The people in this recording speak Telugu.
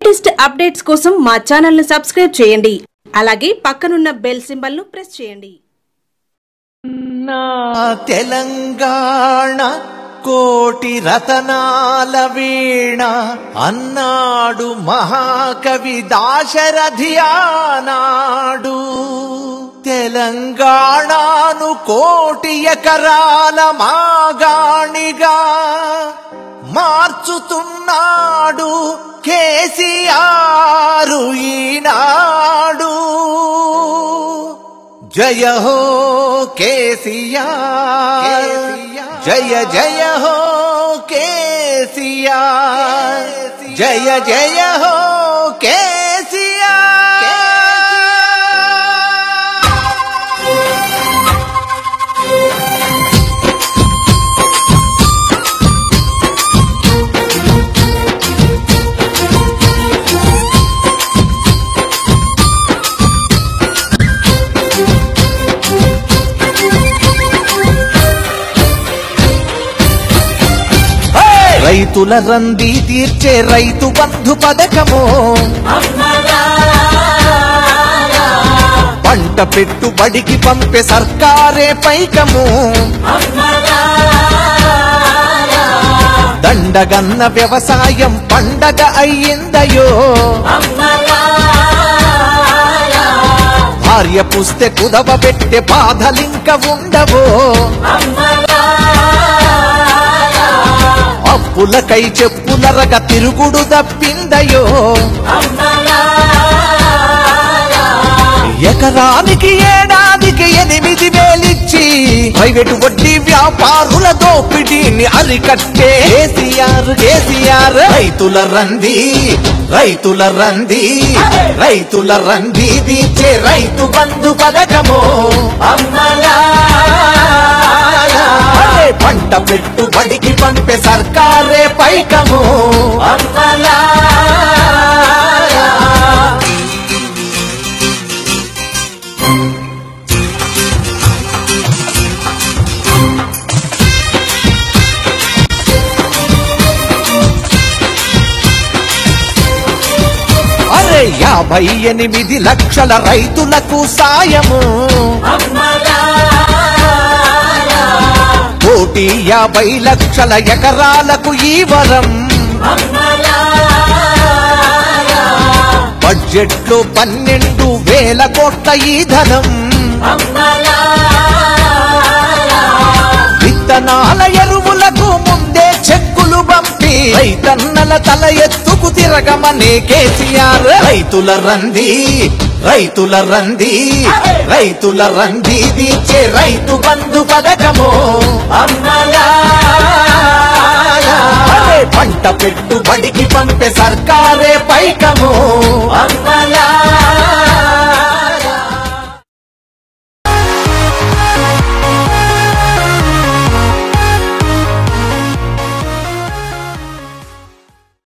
లేటెస్ట్ అప్డేట్స్ కోసం మా ఛానల్ను సబ్స్క్రైబ్ చేయండి. అలాగే పక్కనున్న బెల్ సింబల్ను ప్రెస్ చేయండి. నా తెలంగాణ కోటి రతనాల వీణ అన్నాడు మహాకవి దాశరథి ఆనాడు తెలంగాణను కోటి ఎకరాల మాగాణిగా మార్చుతున్నాడు కేసీఆరు ఈనాడు. జయ హో కేసియార్ జయ జయ హో కేసియార్ జయ జయ హో కేసియార్ రైతుల రంది తీర్చే రైతు బంధు పథకము. పంట పెట్టుబడికి పంపే సర్కారే పైకము. దండగన్న వ్యవసాయం పండగ అయ్యిందయో. భార్య పుస్తే కుదవ పెట్టే బాధలింక ఉండవో. అప్పులకై చెప్పులరగ తిరుగుడు తప్పిందయో ఎకరానికి ఏడాదికి ఎనిమిది వేలిచ్చి ప్రైవేటు వడ్డీ వ్యాపారుల దోపిడీని అరికట్టే. కేసీఆర్ కేసీఆర్ రైతుల రంది రైతుల రంది రైతుల రంది దీచే రైతు బంధు పథకము. అరే పంట పెట్టుబడికి పంపే సర్కారే. పైకము. అరే యాభై ఎనిమిది లక్షల రైతులకు సాయము. కోటి యాభై లక్షల ఎకరాలకు ఈ వరం. బడ్జెట్లో పన్నెండు వేల కోట్ల ఈ ధనం. విత్తనాల ఎరువులకు ముందే చెక్కులు పంపి రైతన్నల తల ఎత్తుకు తిరగమనే కేసీఆర్. రైతుల రంది రైతుల రంది రైతుల రంది దీచే రైతు బంధు పథకము. అరే పంట పెట్టుబడికి పంపే సర్కారే పైకము.